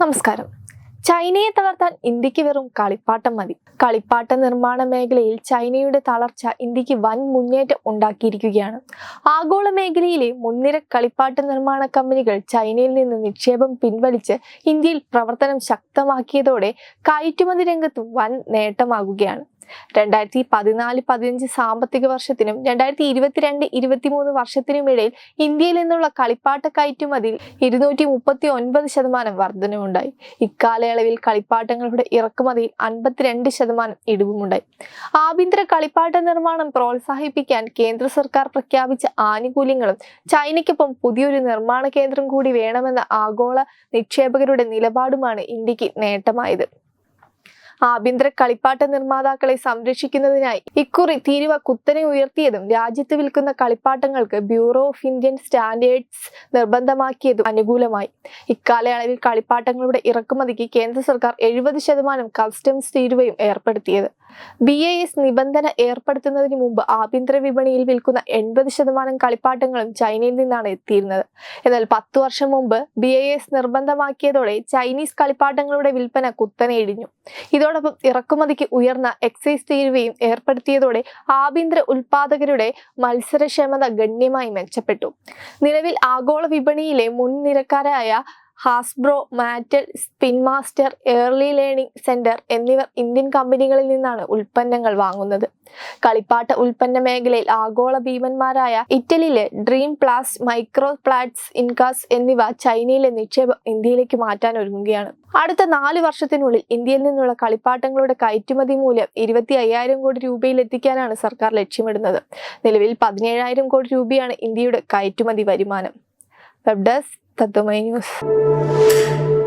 നമസ്കാരം. ചൈനയെ തളർത്താൻ ഇന്ത്യയ്ക്ക് വെറും കളിപ്പാട്ടം മതി. കളിപ്പാട്ട നിർമ്മാണ മേഖലയിൽ ചൈനയുടെ തളർച്ച ഇന്ത്യയ്ക്ക് വൻ മുന്നേറ്റം ഉണ്ടാക്കിയിരിക്കുകയാണ്. ആഗോള മേഖലയിലെ മുൻനിര കളിപ്പാട്ട നിർമ്മാണ കമ്പനികൾ ചൈനയിൽ നിന്ന് നിക്ഷേപം പിൻവലിച്ച് ഇന്ത്യയിൽ പ്രവർത്തനം ശക്തമാക്കിയതോടെ കയറ്റുമതി രംഗത്ത് വൻ നേട്ടമാകുകയാണ്. രണ്ടായിരത്തി പതിനാല് പതിനഞ്ച് സാമ്പത്തിക വർഷത്തിനും രണ്ടായിരത്തി ഇരുപത്തിരണ്ട് ഇരുപത്തിമൂന്ന് വർഷത്തിനുമിടയിൽ ഇന്ത്യയിൽ നിന്നുള്ള കളിപ്പാട്ട കയറ്റുമതിയിൽ ഇരുന്നൂറ്റി മുപ്പത്തി ഒൻപത് ശതമാനം വർധനവുണ്ടായി ഇക്കാലയളവിൽ കളിപ്പാട്ടങ്ങളുടെ ഇറക്കുമതിയിൽ അൻപത്തിരണ്ട് ശതമാനം ഇടിവുമുണ്ടായി. ആഭ്യന്തര കളിപ്പാട്ട നിർമ്മാണം പ്രോത്സാഹിപ്പിക്കാൻ കേന്ദ്ര സർക്കാർ പ്രഖ്യാപിച്ച ആനുകൂല്യങ്ങളും ചൈനയ്ക്കൊപ്പം പുതിയൊരു നിർമ്മാണ കേന്ദ്രം കൂടി വേണമെന്ന ആഗോള നിക്ഷേപകരുടെ നിലപാടുമാണ് ഇന്ത്യയ്ക്ക് നേട്ടമായത്. ആഭ്യന്തര കളിപ്പാട്ട നിർമ്മാതാക്കളെ സംരക്ഷിക്കുന്നതിനായി ഇക്കുറി തീരുവ കുത്തനെ ഉയർത്തിയതും രാജ്യത്ത് വിൽക്കുന്ന കളിപ്പാട്ടങ്ങൾക്ക് ബ്യൂറോ ഓഫ് ഇന്ത്യൻ സ്റ്റാൻഡേർഡ്സ് നിർബന്ധമാക്കിയതും അനുകൂലമായി. ഇക്കാലയളവിൽ കളിപ്പാട്ടങ്ങളുടെ ഇറക്കുമതിക്ക് കേന്ദ്ര സർക്കാർ എഴുപത് ശതമാനം കസ്റ്റംസ് തീരുവയും ഏർപ്പെടുത്തിയത്. ബി എ എസ് നിബന്ധന ഏർപ്പെടുത്തുന്നതിന് മുമ്പ് ആഭ്യന്തര വിപണിയിൽ വിൽക്കുന്ന എൺപത് ശതമാനം കളിപ്പാട്ടങ്ങളും ചൈനയിൽ നിന്നാണ് എത്തിയിരുന്നത്. എന്നാൽ പത്തു വർഷം മുമ്പ് ബി എ എസ് നിർബന്ധമാക്കിയതോടെ ചൈനീസ് കളിപ്പാട്ടങ്ങളുടെ വിൽപ്പന കുത്തനെ ഇടിഞ്ഞു ഇതോടൊപ്പം ഇറക്കുമതിക്ക് ഉയർന്ന എക്സൈസ് തീരുവയും ഏർപ്പെടുത്തിയതോടെ ആഭ്യന്തര ഉൽപാദകരുടെ മത്സരക്ഷമത ഗണ്യമായി മെച്ചപ്പെട്ടു. നിലവിൽ ആഗോള വിപണിയിലെ മുൻനിരക്കാരായ Hasbro Mattel Spin Master early learning centre എന്നിവർ ഇന്ത്യൻ കമ്പനികളിൽ നിന്നാണ് ഉൽപ്പന്നങ്ങൾ വാങ്ങുന്നത്. കളിപ്പാട്ട ഉൽപ്പന്ന മേഖലയിൽ ആഗോള ഭീമന്മാരായ ഇറ്റലിയിലെ ഡ്രീം പ്ലാസ് മൈക്രോ പ്ലാറ്റ്സ് ഇൻകാസ് എന്നിവ ചൈനയിലെ നിക്ഷേപം ഇന്ത്യയിലേക്ക് മാറ്റാൻ ഒരുങ്ങുകയാണ്. അടുത്ത നാല് വർഷത്തിനുള്ളിൽ ഇന്ത്യയിൽ നിന്നുള്ള കളിപ്പാട്ടങ്ങളുടെ കയറ്റുമതി മൂല്യം ഇരുപത്തി അയ്യായിരം കോടി രൂപയിൽ എത്തിക്കാനാണ് സർക്കാർ ലക്ഷ്യമിടുന്നത്. നിലവിൽ പതിനേഴായിരം കോടി രൂപയാണ് ഇന്ത്യയുടെ കയറ്റുമതി വരുമാനം. Web desk Tadomay News.